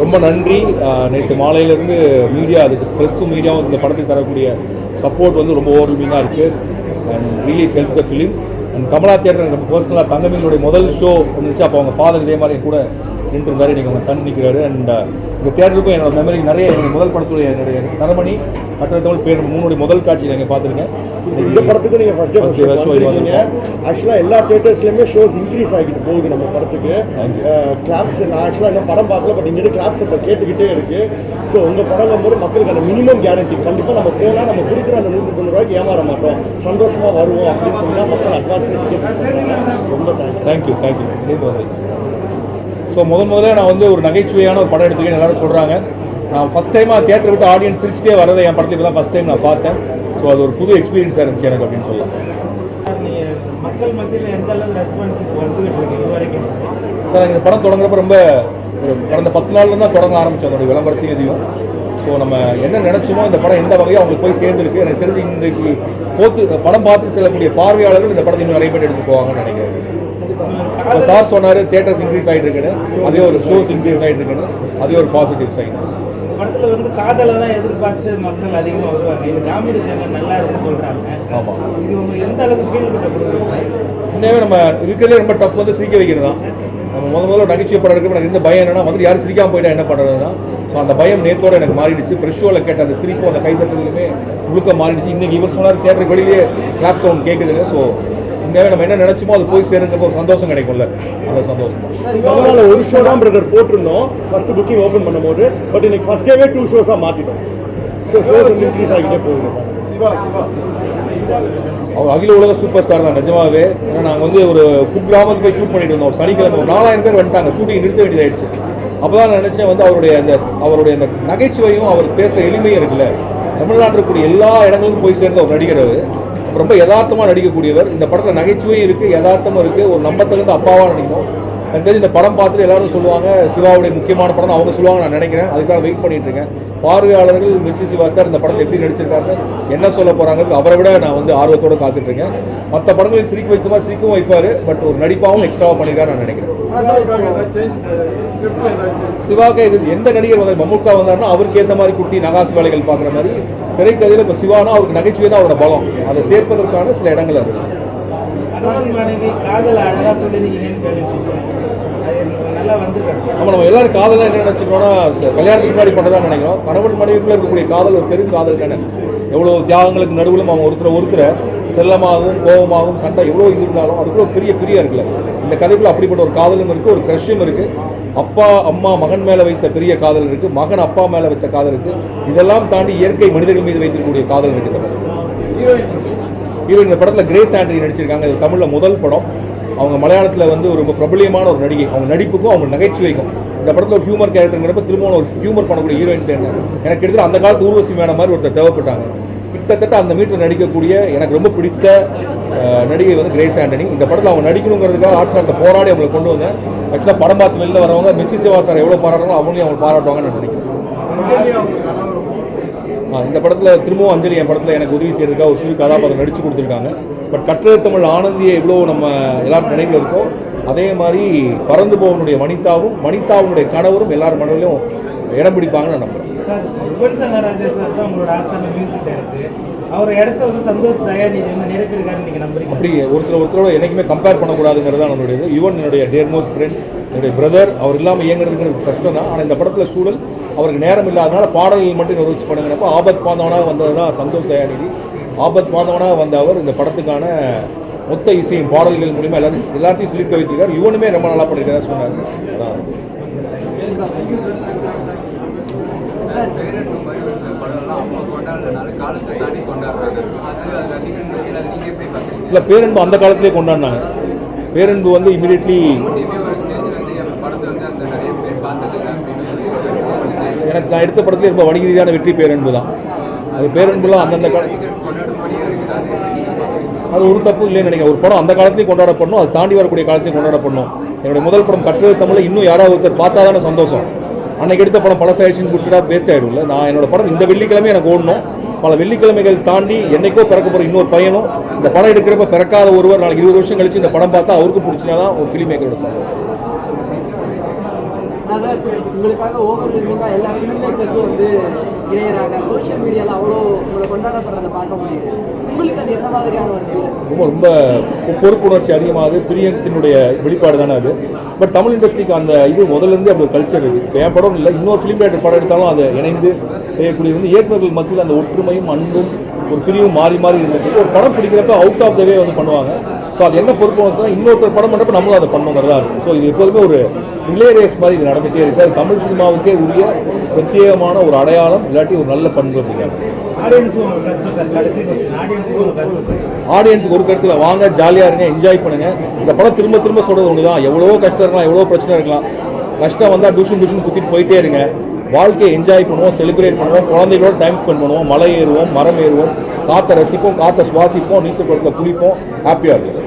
ரொம்ப நன்றி. நேற்று மாலையிலேருந்து மீடியா அதுக்கு ப்ரெஸ்ஸும் மீடியாவும் இந்த படத்துக்கு தரக்கூடிய சப்போர்ட் வந்து ரொம்ப ஓவர்வீமிங்காக இருக்குது and really help the film and Kamala theatre எனக்கு பர்சனலாக தங்கமீனுடைய முதல் ஷோ வந்துச்சு. அப்போ அவங்க ஃபாதர் இதே மாதிரி கூட நின்றுருந்தாரு இன்றைக்கி அவங்க சன் நிற்கிறாரு அண்ட் இந்த தேட்டருக்கும் என்னோட மெமரி நிறைய என்னுடைய முதல் படத்துடைய என்னுடைய தரமணி மற்ற தமிழ் பேர் மூணுடைய முதல் காட்சி நீங்கள் பார்த்துருக்கேன். இந்த படத்துக்கு நீங்க first First day, first show இது வந்திருக்கீங்க. ஆக்சுவலா எல்லா தியேட்டர்ஸ்லயுமே ஷோஸ் இன்க்ரீஸ் ஆகிட்டு போகுது நம்ம படத்துக்கு. கிளாப்ஸ் நான் ஆக்சுவலா இன்னும் படம் பார்க்கல பட் இங்க கிளாப்ஸ் இப்போ கேட்டுக்கிட்டே இருக்கு. ஸோ உங்க படம் வரும்போது மக்களுக்கு அந்த மினிமம் கேரண்டி கண்டிப்பா நம்ம போனா நம்ம கொடுக்குற அந்த நூற்றி தொண்ணூறு ரூபாய்க்கு ஏமாற மாட்டோம். சந்தோஷமா வருவோம் அப்படின்னு சொன்னா மக்கள் அட்வான்ஸ் ரொம்ப தேங்க்யூ தேங்க்யூ வந்து ஸோ முதல் முதல்ல நான் வந்து ஒரு நகைச்சுவையான ஒரு படம் எடுத்துக்கேன் எல்லாரும் சொல்கிறாங்க நான் ஃபஸ்ட் டைமாக தியேட்டர் விட்டு ஆடியன்ஸ் சிரிச்சிட்டே வரதை என் படத்துக்கு தான் ஃபஸ்ட் டைம் நான் பார்த்தேன். ஸோ அது ஒரு புது எக்ஸ்பீரியன்ஸாக இருந்துச்சு எனக்கு அப்படின்னு சொல்லலாம். மக்கள் மத்தியில் எந்த அளவுக்கு ரெஸ்பான்ஸ் வந்துகிட்டு இருக்கு? இது வரைக்கும்? சார் இந்த படம் தொடங்குறப்ப ரொம்ப ஒரு கடந்த பத்து நாள்ல தான் தொடங்க ஆரம்பிச்சோம் அதோட விளம்பரத்தையும் இதையும். ஸோ நம்ம என்ன நினைச்சோமோ இந்த படம் எந்த வகையும் அவங்களுக்கு போய் சேர்ந்துருக்கு? எனக்கு தெரிஞ்சு இன்றைக்கு போத்து படம் பார்த்து செல்லக்கூடிய பார்வையாளர்கள் இந்த படத்தை இன்னும் நிறைய பேர் எடுத்து போவாங்கன்னு நினைக்கிறேன். சார் சொன்னார் தேட்டர்ஸ் இன்க்ரீஸ் ஆகிட்டு இருக்குன்னு அதே ஒரு ஷோஸ் இன்க்ரீஸ் ஆகிட்டு இருக்குன்னு அதே ஒரு பாசிட்டிவ் சைன் படத்துல வந்து காதலை தான் எதிர்பார்த்து மக்கள் அதிகமாக வருவாங்க. இது காமெடி சேனல் நல்லா இருக்குன்னு சொல்றாங்க. ஆமாம் இது உங்களுக்கு எந்த அளவுக்கு ஃபீல் பண்ண கொடுக்குது சார் உண்மையாகவே நம்ம இருக்கிறதுலே ரொம்ப டஃப் வந்து சிரிக்க வைக்கிறது தான் நம்ம முத முதல்ல நகைச்சுவை படம் இருக்கு எனக்கு இந்த பயம் என்னன்னா வந்து யாரும் சிரிக்காம போயிட்டா என்ன பண்ணுறதுனா ஸோ அந்த பயம் நேத்தோட எனக்கு மாறிடுச்சு. ஃப்ரெஷ் ஷோவில் கேட்ட அந்த சிரிப்பும் அந்த கைத்தட்டலுமே முழுக்க மாறிடுச்சு. இன்னைக்கு இவர் சொன்னார் தேட்டருக்கு வெளியிலே கிளாப் சவுண்ட் கேட்குதுன்னு ஸோ உண்மையாகவே நம்ம என்ன நினைச்சோமோ அது போய் சேருங்கிறப்ப ஒரு சந்தோஷம் கிடைக்கும்ல. அந்த சந்தோஷம் தான். ஒரு ஷோ தான் பிரதர் போட்டிருந்தோம். ஃபர்ஸ்ட் புக்கிங் ஓப்பன் பண்ணும்போது பட் இன்னைக்கு ஃபர்ஸ்ட் டேவே டூ ஷோஸாக மாற்றிட்டோம் ஸோ ஷோஸ் இன்க்ரீஸ் ஆகிட்டே போகுது. சிவா சிவா. அவர் அகில உலக சூப்பர் ஸ்டார் தான் நிஜமாவே. ஏன்னா நாங்கள் வந்து ஒரு குக்கிராமத்துக்கு போய் ஷூட் பண்ணிட்டு இருந்தோம் ஒரு சனிக்கிழமை ஒரு நாலாயிரம் பேர் வந்துட்டாங்க. ஷூட்டிங் நிறுத்த வேண்டியதாயிடுச்சு. அப்போ தான் நான் நினச்சேன் வந்து அவருடைய அந்த அவருடைய அந்த நகைச்சுவையும் அவர் பேசுகிற எளிமையும் இருக்குல்ல. தமிழ்நாட்டில் இருக்கக்கூடிய எல்லா இடங்களுக்கும் போய் சேர்ந்த ஒரு நடிகர் அவர். ரொம்ப யதார்த்தமாக நடிக்கக்கூடியவர். இந்த படத்தில் நகைச்சுவையும் இருக்குது யதார்த்தமும் இருக்குது ஒரு நம்பத்தகுந்த அப்பாவாக நடிக்கணும். எனக்கு தெரிஞ்சு இந்த படம் பார்த்துட்டு எல்லாரும் சொல்லுவாங்க சிவாவுடைய முக்கியமான படம் அவங்க சொல்லுவாங்க நான் நினைக்கிறேன். அதுக்காக வெயிட் பண்ணிட்டு இருக்கேன். பார்வையாளர்கள் மிர்ச்சி சிவா சார் இந்த படத்தை எப்படி நடிச்சிருக்காங்க என்ன சொல்ல போறாங்க அவரை விட நான் வந்து ஆர்வத்தோட காத்துட்டு இருக்கேன். மற்ற படங்களில் சிரிக்க வைத்தமாக சிரிக்கவும் வைப்பார். பட் ஒரு நடிப்பாகவும் எக்ஸ்ட்ராவாக பண்ணியிருக்காரு நான் நினைக்கிறேன். சிவாக்கு இது எந்த நடிகர் வந்தார் மம்முக்கா வந்தாருன்னா அவருக்கு ஏற்ற மாதிரி குட்டி நகாசு வேலைகள் பார்க்குற மாதிரி திரைக்கதையில் இப்போ சிவானா அவருக்கு நகைச்சுவை தான் அவரோட பலம். அதை சேர்ப்பதற்கான சில இடங்கள் மனைவி காதலை சொல்லியிருக்கீங்கன்னு அது நல்லா வந்திருக்காங்க நம்ம எல்லாரும் காதலாம் என்ன நினைச்சிருக்கோம்னா ச- கல்யாணத்துக்கு முன்னாடி பண்ணதான் நினைக்கிறோம். கணவன் மனைவிக்குள்ள இருக்கக்கூடிய காதல் ஒரு பெரும் காதல் தானே. எவ்வளோ தியாகங்களுக்கு நடுவிலும் அவங்க ஒருத்தர் ஒருத்தரை செல்லமாகவும் கோபமாகவும் சண்டை எவ்வளோ இது இருந்தாலும் அதுக்குள்ள பெரிய பிரியம் இருக்குல்ல. இந்த கதைக்குள்ள அப்படிப்பட்ட ஒரு காதலும் இருக்கு ஒரு கிரஷும் இருக்கு. அப்பா அம்மா மகன் மேல வைத்த பெரிய காதல் இருக்கு. மகன் அப்பா மேல வைத்த காதல் இருக்கு. இதெல்லாம் தாண்டி இயற்கை மனிதர்கள் மீது வைத்திருக்கக்கூடிய காதல் இருக்கு இந்த. ஹீரோயின் இந்த படத்தில் கிரேஸ் ஆண்டனி நடிச்சிருக்காங்க. இது தமிழில் முதல் படம். அவங்க மலையாளத்தில் வந்து ஒரு ரொம்ப பிரபலியமான ஒரு நடிகை. அவங்க நடிப்புக்கும் அவங்க நகைச்சுவைக்கும். இந்த படத்தில் ஒரு ஹியூமர் கேரக்டருங்கிறப்ப திரும்பவும் ஒரு ஹியூமர் பண்ணக்கூடிய ஹீரோயின் தேவை எனக்கு எடுத்து அந்த காலத்து ஊர்வசி மேடம் மாதிரி ஒருத்தர் தேவைப்பட்டாங்க. கிட்டத்தட்ட அந்த மீட்டர் நடிக்கக்கூடிய எனக்கு ரொம்ப பிடித்த நடிகை வந்து கிரேஸ் ஆண்டனி. இந்த படத்தில் அவங்க நடிக்கணுங்கிறதுக்காக ஆர்ட்ஸ் ஆர்ட்டை போராடி அவங்களை கொண்டு வந்தேன். ஆக்சுவலாக படம் பார்த்து வெளில வரவங்க மிச்சி சிவா சார் எவ்வளோ பாராட்டுறோம் அவங்களையும் அவங்க பாராட்டுவாங்கன்னு நான் நினைக்கிறேன். ஆ, இந்த படத்தில் திரும்பவும் அஞ்சலி என் படத்தில் எனக்கு உதவி செய்யறதுக்காக ஒரு சிறு கதாபாத்திரம் நடித்து கொடுத்துருக்காங்க. பட் கற்றது தமிழ் ஆனந்தியை எவ்வளோ நம்ம எல்லாரும் நினைவில் இருக்கோ அதே மாதிரி பறந்து போவனுடைய வனிதாவும் வனிதாவுடைய கணவரும் எல்லார் மனதிலும் இடம் பிடிப்பாங்கன்னு நம்புறேன். சார் யுவன் சங்கர் ராஜா சார் தான் உங்களோட ஆஸ்தான மியூசிக் டைரக்டர் அவர் இடத்த வந்து சந்தோஷ் தயாநிதி வந்து நிரப்பியிருக்காருன்னு நீங்க நம்புறீங்க அப்படி ஒருத்தர் ஒருத்தரோட என்னைக்குமே கம்பேர் பண்ணக்கூடாதுங்கிறது தான் நம்மளுடைய இது ஈவன் என்னுடைய டேர்மோஸ்ட் ஃப்ரெண்ட் என்னுடைய பிரதர் அவர் இல்லாமல் இயங்குறதுங்கிறது கஷ்டம் தான் ஆனால் இந்த படத்தில் சூழல் அவருக்கு நேரம் இல்லாதனால பாடல்கள் மட்டும் நிர்வகிச்சு பண்ணுங்கிறப்ப ஆபத் பாந்தவனாக வந்தது தான் சந்தோஷ் தயாநிதி ஆபத் பாந்தவனாக வந்த அவர் இந்த படத்துக்கான மொத்த இசையும் பாடல்கள் மூலிமா எல்லாத்தையும் எல்லாத்தையும் சிலிர்க்க வைத்திருக்காரு. இவனுமே ரொம்ப நல்லா பண்ணியிருக்கதா சொன்னார். இல்லை பேரன்பு அந்த காலத்திலே கொண்டாடினாங்க. பேரன்பு வந்து இமீடியட்லி எனக்கு நான் எடுத்த படத்துல ரொம்ப வணிக ரீதியான வெற்றி பேரன்பு தான் அது பேரன்புலாம் அந்தந்த அது ஒரு தப்பு இல்லைன்னு நினைக்கிறேன். ஒரு படம் அந்த காலத்துலேயும் கொண்டாடப்படணும் அது தாண்டி வரக்கூடிய காலத்தையும் கொண்டாடப்படணும். என்னுடைய முதல் படம் கற்றது தமிழில் இன்னும் யாராவது ஒருத்தர் பார்த்தா தானே சந்தோஷம். அன்னைக்கு எடுத்த படம் பழசாயிடுச்சுன்னு கொடுத்துட்டா வேஸ்ட் ஆகிடும்ல நான் என்னோட படம் இந்த வெள்ளிக்கிழமை எனக்கு ஓடணும். பல வெள்ளிக்கிழமைகள் தாண்டி என்னைக்கோ பிறக்க போகிற இன்னொரு பையனும் இந்த படம் எடுக்கிறப்ப பிறக்காத ஒருவர் நாளைக்கு இருபது வருஷம் கழிச்சு இந்த படம் பார்த்தா அவருக்கும் பிடிச்சினா தான் ஒரு ஃபிலிம் மேக்கரோட சந்தோஷம். அதாவது உங்களுக்காக ஓவர் லிமிட்டாக எல்லா ஃபிலிம் மேக்கர்ஸும் வந்து இணையிறாங்க. சோஷியல் மீடியாவில் அவ்வளோ உங்களை கொண்டாடப்படுறதை பார்க்க முடியுது. உங்களுக்கு அது மாதிரியான ஒரு ரொம்ப ரொம்ப பொறுப்புணர்ச்சி அதிகமாகுது பிரியத்தினுடைய வெளிப்பாடு தானே அது. பட் தமிழ் இண்டஸ்ட்ரிக்கு அந்த இது முதல்ல அப்படி ஒரு கல்ச்சர் இருக்குது இப்போ என் படம் இல்லை இன்னொரு ஃபிலிம் மேக்கர் படம் எடுத்தாலும் அதை இணைந்து செய்யக்கூடியது வந்து இயக்குநர்கள் மத்தியில் அந்த ஒற்றுமையும் அன்பும் ஒரு பிரிவும் மாறி மாறி இருந்துட்டு ஒரு படம் பிடிக்கிறப்ப அவுட் ஆஃப் த வே வந்து பண்ணுவாங்க. ஸோ அது என்ன பொறுப்பு வந்து இன்னொருத்தர் படம் பண்ணுறப்ப நம்மளும் அதை பண்ணுங்கிறதா இருக்கும். ஸோ இது எப்போதுமே ஒரு ரிலே ரேஸ் மாதிரி இது நடந்துகிட்டே இருக்குது அது தமிழ் சினிமாவுக்கே உரிய பிரத்யேகமான ஒரு அடையாளம் இல்லாட்டி ஒரு நல்ல பண்பு அப்படிங்கிறது ஆடியன்ஸுக்கு ஒரு கருத்தில் வாங்க ஜாலியாக இருங்க என்ஜாய் பண்ணுங்க. இந்த படம் திரும்ப திரும்ப சொல்றது ஒன்று தான் எவ்வளோ கஷ்டம் இருக்கலாம் எவ்வளோ பிரச்சனை இருக்கலாம். கஷ்டம் வந்தால் டியூஷன் டியூஷன் குத்திட்டு போயிட்டே இருங்க. வாழ்க்கையை என்ஜாய் பண்ணுவோம் செலிப்ரேட் பண்ணுவோம் குழந்தைகளோட டைம் ஸ்பெண்ட் பண்ணுவோம் மலை ஏறுவோம் மரம் ஏறுவோம் காற்றை ரசிப்போம் காற்றை சுவாசிப்போம் நீச்சல் குளத்தில் குளிப்போம் ஹாப்பியாக இருக்கும்